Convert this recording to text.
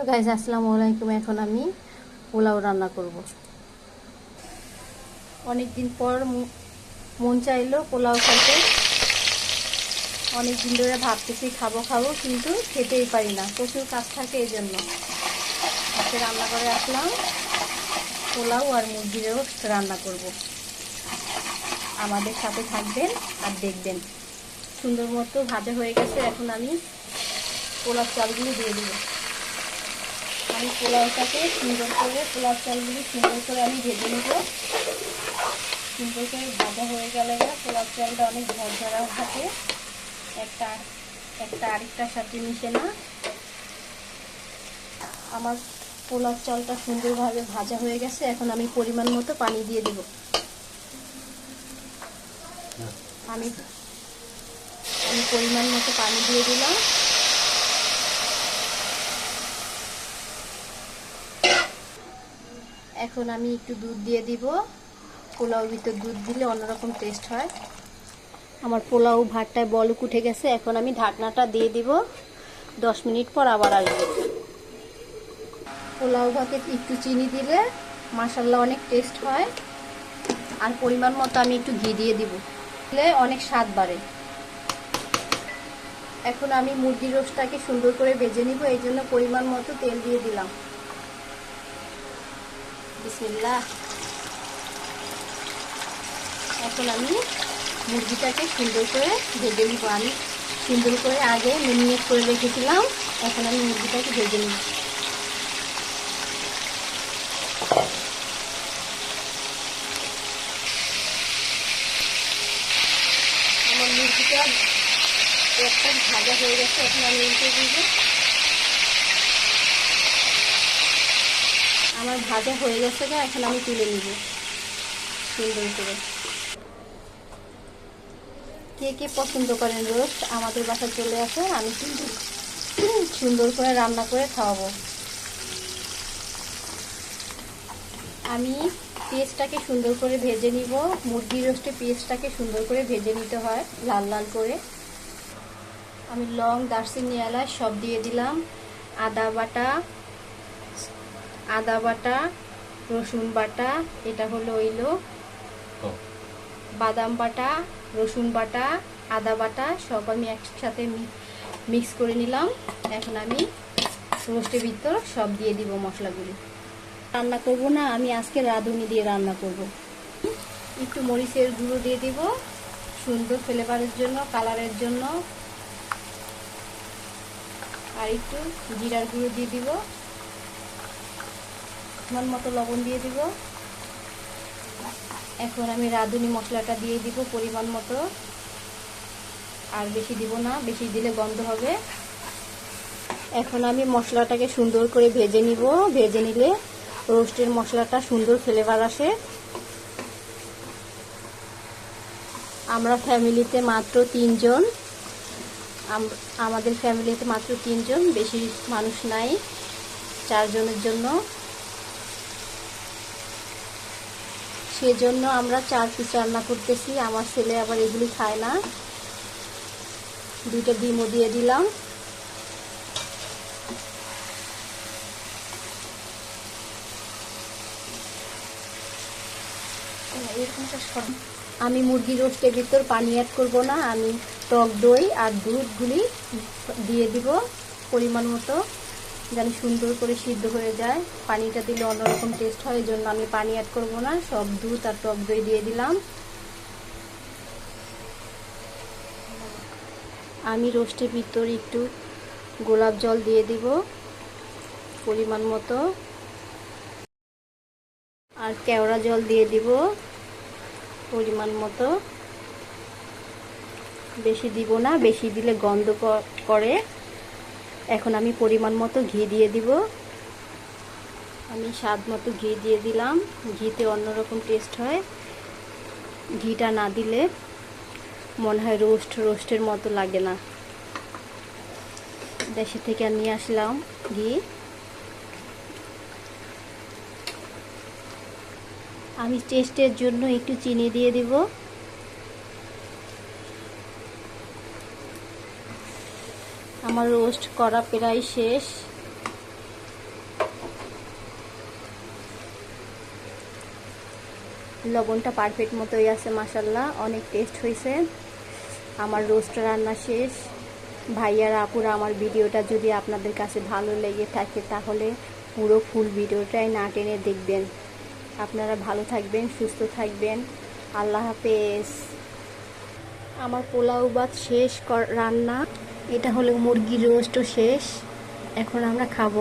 Hello guys আসসালামু আলাইকুম। এখন আমি পোলাও রান্না করব। অনেক দিন পর মন চাইলো পোলাও খাইতে অনেক দিন ধরে ভাবতেছি খাব খাব, কিন্তু খেতেই পারি না। প্রচুর কাজ থাকে এই জন্য আজকে রান্না করে আসলাম। পোলাও আর মুরগির রোস্ট রান্না করব। আমাদের সাথে থাকবেন আর দেখবেন। সুন্দর মতো ভাজা হয়ে গেছে। এখন আমি পোলাও চালগুলো দিয়ে দিব। আমি পোলাওটাকে সুন্দর করে পোলাও চালগুলি সুন্দর করে আমি ভেজে নেব। সুন্দর করে ভাজা হয়ে গেলে পোলাও চালটা অনেক ঝরঝরা থাকে একটা একটা আরেকটার সাথে মিশে না। আমার পোলাও চালটা সুন্দরভাবে ভাজা হয়ে গেছে এখন আমি পরিমাণ মতো পানি দিয়ে দিব। আমি আমি পরিমাণ মতো পানি দিয়ে দিলাম। এখন আমি একটু দুধ দিয়ে দিব। পোলাও ভিতর দুধ দিলে অন্যরকম টেস্ট হয়। আমার পোলাও ভাতটায় বলক উঠে গেছে, এখন আমি ঢাকনাটা দিয়ে দিব। দশ মিনিট পর আবার আসব। পোলাও ভাতে একটু চিনি দিলে মাসাল্লা অনেক টেস্ট হয়। আর পরিমাণ মতো আমি একটু ঘি দিয়ে দিব। দিলে অনেক স্বাদ বাড়ে। এখন আমি মুরগির রোস্টটাকে সুন্দর করে ভেজে নিব, এই জন্য পরিমাণ মতো তেল দিয়ে দিলাম। বিসমিল্লাহ। এখন আমি মুরগিটাকে সুন্দর করে ভেজে নিব। আমি সুন্দর করে আগে মেরিনেট করে রেখেছিলাম, এখন আমি মুরগিটাকে ভেজে নিব। আমার মুরগিটা একটা ভাজা হয়ে গেছে, এখন আমি উল্টে দিব। আমার ভাজা হয়ে গেছে না এখন আমি তুলে নিব। সুন্দর করে। কে কে পছন্দ করেন রোস্ট, আমাদের বাসায় চলে আসে, আমি কিন্তু সুন্দর করে রান্না করে খাওয়াবো। আমি পেঁয়াজটাকে সুন্দর করে ভেজে নিব। মুরগির রোস্টে পেঁয়াজটাকে সুন্দর করে ভেজে নিতে হয়, লাল লাল করে। আমি লং, দারচিনি, এলাচ সব দিয়ে দিলাম। আদা বাটা আদা বাটা রসুন বাটা এটা হলো হইল বাদাম বাটা রসুন বাটা আদা বাটা সব আমি একসাথে মিক্স করে নিলাম। এখন আমি রোস্টের ভিতর সব দিয়ে দিব মশলাগুলি। রান্না করব না আমি আজকে রাঁধুনি দিয়ে রান্না করব। একটু মরিচের গুঁড়ো দিয়ে দিব সুন্দর ফ্লেভারের জন্য কালারের জন্য। আর একটু জিরার গুঁড়ো দিয়ে দিব। মন মতো লবণ দিয়ে দিব। এখন আমি রাঁধুনি মশলাটা দিয়ে দিব পরিমাণ মতো। আর বেশি দিব না, বেশি দিলে গন্ধ হবে। এখন আমি মশলাটাকে সুন্দর করে ভেজে নিব। ভেজে নিলে রোস্টের মশলাটা সুন্দর ফ্লেভার আসে। আমরা ফ্যামিলিতে মাত্র তিনজন। আমাদের ফ্যামিলিতে মাত্র তিনজন, বেশি মানুষ নাই, চারজনের জন্য। সেজন্য আমরা চার পিস রান্না করতেছি। আমার ছেলে আবার এগুলি খায় না। দুইটা ডিমও দিয়ে দিলাম। আমি মুরগি রোস্টের ভিতর পানি অ্যাড করব না। আমি টক দই আর দুধগুলি দিয়ে দিব পরিমাণ মতো। যেন সুন্দর করে সিদ্ধ হয়ে যায়। পানিটা দিলে অন্যরকম টেস্ট হয় এই জন্য আমি পানি অ্যাড করব না। সব দুধ আর টক দই দিয়ে দিলাম। আমি রোস্টের ভিতর একটু গোলাপ জল দিয়ে দিব পরিমাণ মতো। আর কেওড়া জল দিয়ে দিব পরিমাণ মতো। বেশি দিব না, বেশি দিলে গন্ধ করে। এখন আমি পরিমাণ মতো ঘি দিয়ে দিব। আমি স্বাদ মতো ঘি দিয়ে দিলাম। ঘিতে অন্যরকম টেস্ট হয়। ঘিটা না দিলে মনে হয় রোস্ট রোস্টের মতো লাগে না। দেশে থেকে নিয়ে আসলাম ঘি। আমি টেস্টের জন্য একটু চিনি দিয়ে দিব। আমার রোস্ট করা প্রায় শেষ। লবণটা পারফেক্ট মতোই আছে মাসাল্লাহ অনেক টেস্ট হয়েছে আমার রোস্ট রান্না শেষ। ভাইয়ার আপুরা আমার ভিডিওটা যদি আপনাদের কাছে ভালো লেগে থাকে, তাহলে পুরো ফুল ভিডিওটাই না টেনে দেখবেন। আপনারা ভালো থাকবেন, সুস্থ থাকবেন। আল্লাহ হাফেজ। আমার পোলাও ভাত শেষ রান্না। এটা হলো মুরগির রোস্টও শেষ। এখন আমরা খাব।